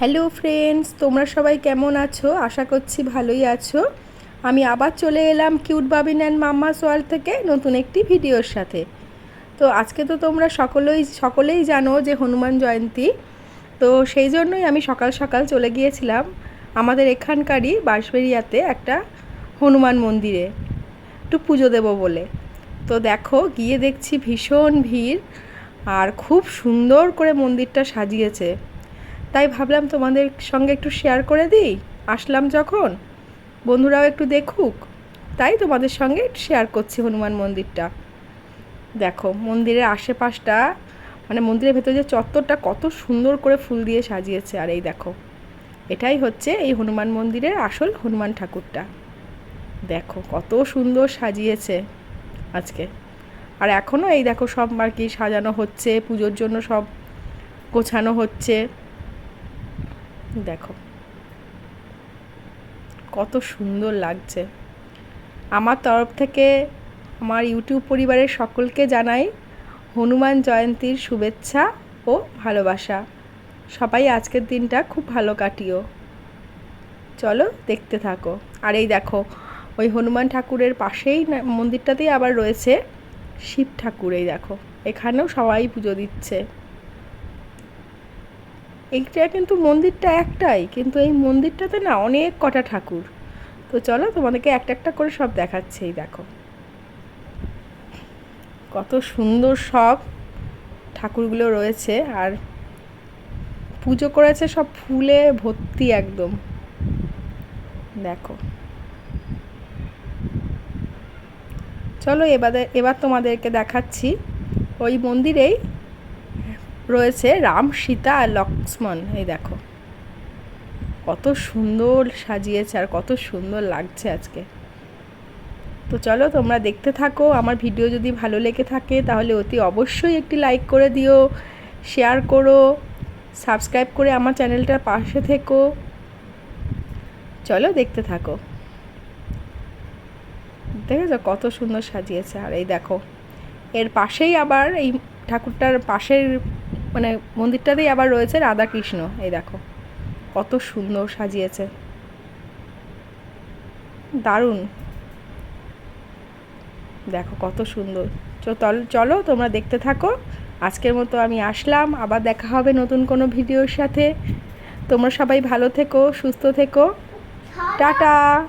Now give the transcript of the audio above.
Hello friends, তোমরা সবাই কেমন আছো? আশা করছি ভালোই আছো। আমি আবার চলে এলাম কিউট বাবিন অ্যান্ড মাম্মা সোয়াল থেকে নতুন একটি ভিডিওর সাথে। তো আজকে তো তোমরা সকলেই সকলেই জানো যে হনুমান জয়ন্তী। তো সেই জন্যই আমি সকাল সকাল চলে গিয়েছিলাম আমাদের এখানকারই বাঁশবেরিয়াতে একটা হনুমান মন্দিরে একটু পুজো দেবো বলে। তো দেখো, গিয়ে দেখছি ভীষণ ভিড় আর খুব সুন্দর করে মন্দিরটা সাজিয়েছে। তাই ভাবলাম তোমাদের সঙ্গে একটু শেয়ার করে দিই। আসলাম যখন। বন্ধুরাও একটু দেখুক। তাই তোমাদের সঙ্গে শেয়ার করছি হনুমান মন্দিরটা। দেখো, মন্দিরের আশেপাশটা মানে মন্দিরের ভেতরে যে চত্বরটা কত সুন্দর করে ফুল দিয়ে সাজিয়েছে। আর এই দেখো, এটাই হচ্ছে এই হনুমান মন্দিরের আসল হনুমান ঠাকুরটা। দেখো, কত সুন্দর সাজিয়েছে আজকে। আর এখনও এই দেখো সব আর কি সাজানো হচ্ছে, পুজোর জন্য সব গোছানো হচ্ছে। দেখো। কত সুন্দর লাগছে। আমার তরফ থেকে আমার ইউটিউব পরিবারের সকলকে জানাই হনুমান জয়ন্তীর শুভেচ্ছা ও ভালোবাসা। সবাই আজকের দিনটা খুব ভালো কাটিও। চলো দেখতে থাকো। আর এই দেখো, ওই হনুমান ঠাকুরের পাশেই মন্দিরটাতেই আবার রয়েছে শিব ঠাকুর, এই দেখো। এখানেও সবাই পুজো দিচ্ছে। এইটা কিন্তু মন্দিরটা একটাই, কিন্তু এই মন্দিরটাতে না অনেক কটা ঠাকুর। তো চলো তোমাদেরকে একটা একটা করে সব দেখাচ্ছে, এই দেখো। কত সুন্দর সব ঠাকুরগুলো রয়েছে, আর পুজো করেছে সব ফুলে ভর্তি একদম। দেখো। চলো এবারে এবার তোমাদেরকে দেখাচ্ছি। ওই মন্দিরেই রয়েছে রাম, সীতা আর লক্ষ্মণ। এই দেখো। কত সুন্দর সাজিয়েছে আর কত সুন্দর লাগছে আজকে। তো চলো তোমরা দেখতে থাকো। আমার ভিডিও যদি ভালো লেগে থাকে তাহলে অতি অবশ্যই একটি লাইক করে দিও, শেয়ার করো, সাবস্ক্রাইব করে আমার চ্যানেলটার পাশে থেকো। চলো দেখতে থাকো। দেখেছ কত সুন্দর সাজিয়েছে। আর এই দেখো, এর পাশেই আবার এই ঠাকুরটার পাশের মানে মন্দিরটাতেই আবার রয়েছে রাধাকৃষ্ণ, এই দেখো। কত সুন্দর সাজিয়েছে। দারুণ। দেখো কত সুন্দর। চ- তল- চলো তোমরা দেখতে থাকো। আজকের মতো আমি আসলাম। আবার দেখা হবে নতুন কোনো ভিডিওর সাথে। তোমরা সবাই ভালো থেকো, সুস্থ থেকো। টাটা।